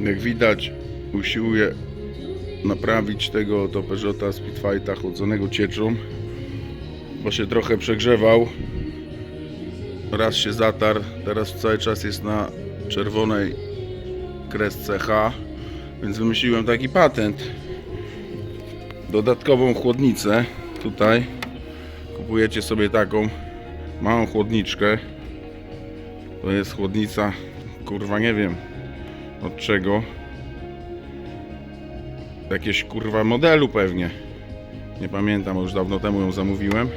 Jak widać, usiłuję naprawić tego to Peugeota Speedfighta chłodzonego cieczą, bo się trochę przegrzewał. Raz się zatarł, teraz cały czas jest na czerwonej kresce H, więc wymyśliłem taki patent. Dodatkową chłodnicę tutaj kupujecie sobie taką małą chłodniczkę. To jest chłodnica, kurwa nie wiem od czego. Jakieś kurwa modelu pewnie. Nie pamiętam, już dawno temu ją zamówiłem.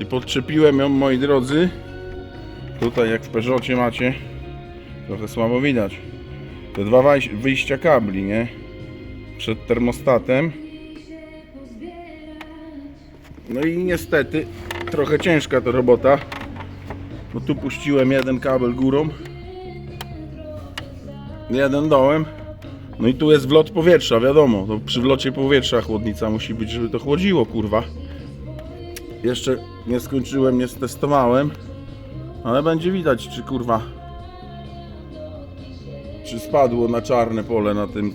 I podczepiłem ją, moi drodzy. Tutaj jak w Peugeotie macie, trochę słabo widać. Te dwa wyjścia kabli, nie? Przed termostatem. No i niestety trochę ciężka ta robota. Bo tu puściłem jeden kabel górą. Jeden dołem. No i tu jest wlot powietrza, wiadomo. To przy wlocie powietrza chłodnica musi być, żeby to chłodziło, kurwa. Jeszcze nie skończyłem, nie stestowałem. Ale będzie widać, czy kurwa. Czy spadło na czarne pole na tym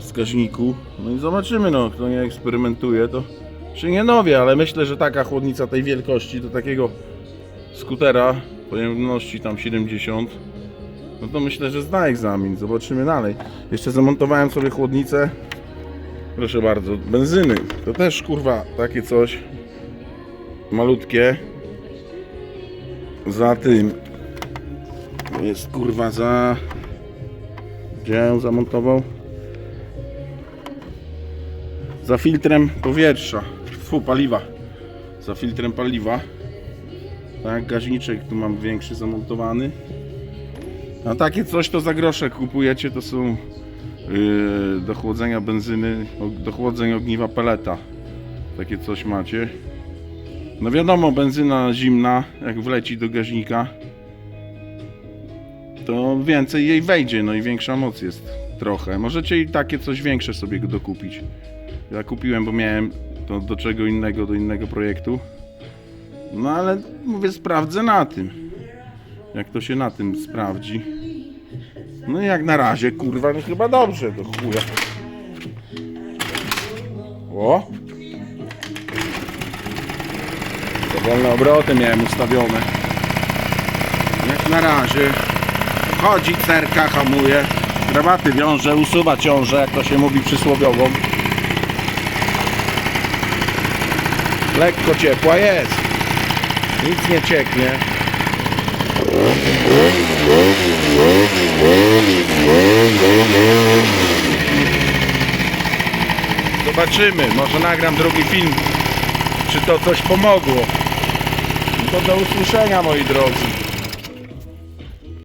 wskaźniku. No i zobaczymy, no. Kto nie eksperymentuje, to się nie nowie, ale myślę, że taka chłodnica tej wielkości do takiego skutera pojemności tam 70 no to myślę, że zda egzamin. Zobaczymy dalej. Jeszcze zamontowałem sobie chłodnicę. Proszę bardzo, benzyny. To też kurwa takie coś malutkie. Za tym jest kurwa za. Gdzie ją zamontował? Za filtrem powietrza. Fu, paliwa. Za filtrem paliwa. Tak, gaźniczek tu mam większy zamontowany. A takie coś to za grosze kupujecie, to są yy, do chłodzenia benzyny, do chłodzenia ogniwa peleta. Takie coś macie. No wiadomo, benzyna zimna, jak wleci do gaźnika, to więcej jej wejdzie, no i większa moc jest trochę. Możecie i takie coś większe sobie dokupić. Ja kupiłem, bo miałem to do czego innego, do innego projektu. No ale mówię, sprawdzę na tym. Jak to się na tym sprawdzi. No i jak na razie, kurwa, no chyba dobrze do chuja. O! To wolne obroty miałem ustawione. Jak na razie. Chodzi, cerka, hamuje. Krawaty wiąże, usuwa ciążę, jak to się mówi przysłowiową. Lekko ciepła jest. Nic nie cieknie. Zobaczymy, może nagram drugi film, czy to coś pomogło. To do usłyszenia moi drodzy.